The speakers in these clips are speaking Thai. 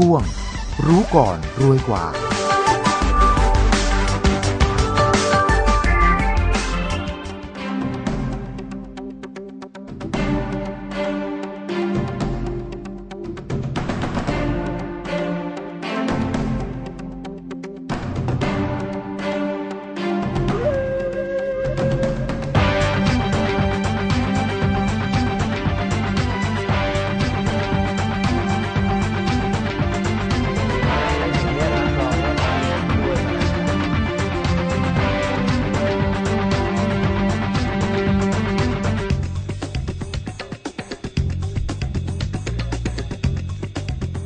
ช่วง รู้ก่อนรวยกว่า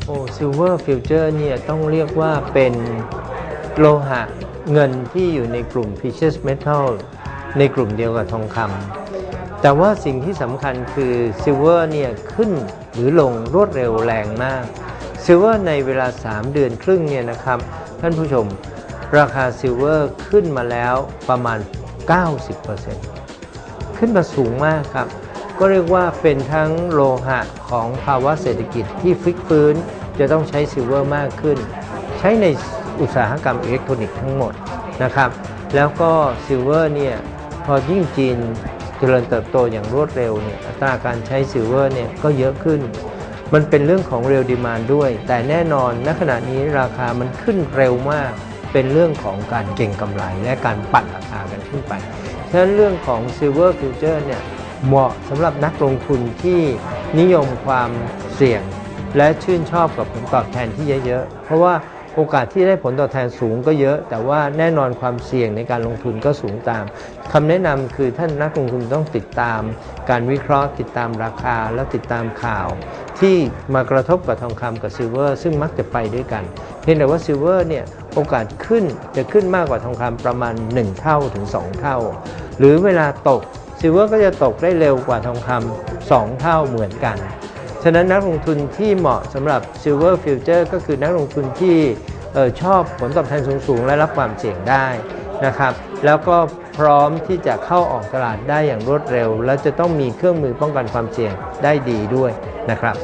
โอ้ซิลเวอร์ฟิวเจอร์เนี่ยต้องเรียกว่าเป็นโลหะเงินที่อยู่ในกลุ่ม precious metal ในกลุ่มเดียวกับทองคำแต่ว่าสิ่งที่สำคัญคือซิลเวอร์เนี่ยขึ้นหรือลงรวดเร็วแรงมากซิลเวอร์ในเวลา 3 เดือนครึ่งเนี่ยนะครับ ท่านผู้ชมราคาซิลเวอร์ขึ้นมาแล้วประมาณ 90%ขึ้นมาสูงมากครับ ก็เรียกว่าเป็นทั้งโลหะของภาวะเศรษฐกิจที่ฟลิกฟื้น จะต้องใช้ซิลเวอร์มากขึ้น ใช้ในอุตสาหกรรมอิเล็กทรอนิกส์ทั้งหมดนะครับ แล้วก็ซิลเวอร์เนี่ยพอยิ่งจีนเจริญเติบโตอย่างรวดเร็วเนี่ยอัตราการใช้ซิลเวอร์เนี่ยก็เยอะขึ้น มันเป็นเรื่องของเรียลดีมานด้วย แต่แน่นอนณขณะนี้ราคามันขึ้นเร็วมากเป็นเรื่องของการเก็งกำไรและการปั่นราคากันขึ้นไป ฉะนั้นเรื่องของ Silver Future เนี่ยเหมาะสำหรับนักลงทุนที่นิยมความเสี่ยง และชื่นชอบกับผลตอบแทนที่เยอะๆ เพราะว่าโอกาสที่ได้ผลตอบแทนสูงก็เยอะ แต่ว่าแน่นอนความเสี่ยงในการลงทุนก็สูงตามคำแนะนำคือท่านนักลงทุนต้องติดตาม การวิเคราะห์ ติดตามราคาและติดตามข่าว ที่มากระทบกับทองคำกับซิลเวอร์ซึ่งมักจะไปด้วยกัน เพียงแต่ว่าซิลเวอร์เนี่ยโอกาสขึ้นจะขึ้นมากกว่าทองคำประมาณ 1 เท่าถึง 2 เท่า หรือเวลาตกซิลเวอร์ก็จะตกได้เร็วกว่าทองคำ2เท่าเหมือนกัน ฉะนั้นนักลงทุนที่เหมาะสำหรับ Silver Future ก็คือนักลงทุนที่ชอบผลตอบแทนสูงๆ และรับความเสี่ยงได้นะครับ แล้วก็พร้อมที่จะเข้าออกตลาดได้อย่างรวดเร็ว และจะต้องมีเครื่องมือป้องกันความเสี่ยงได้ดีด้วยนะครับ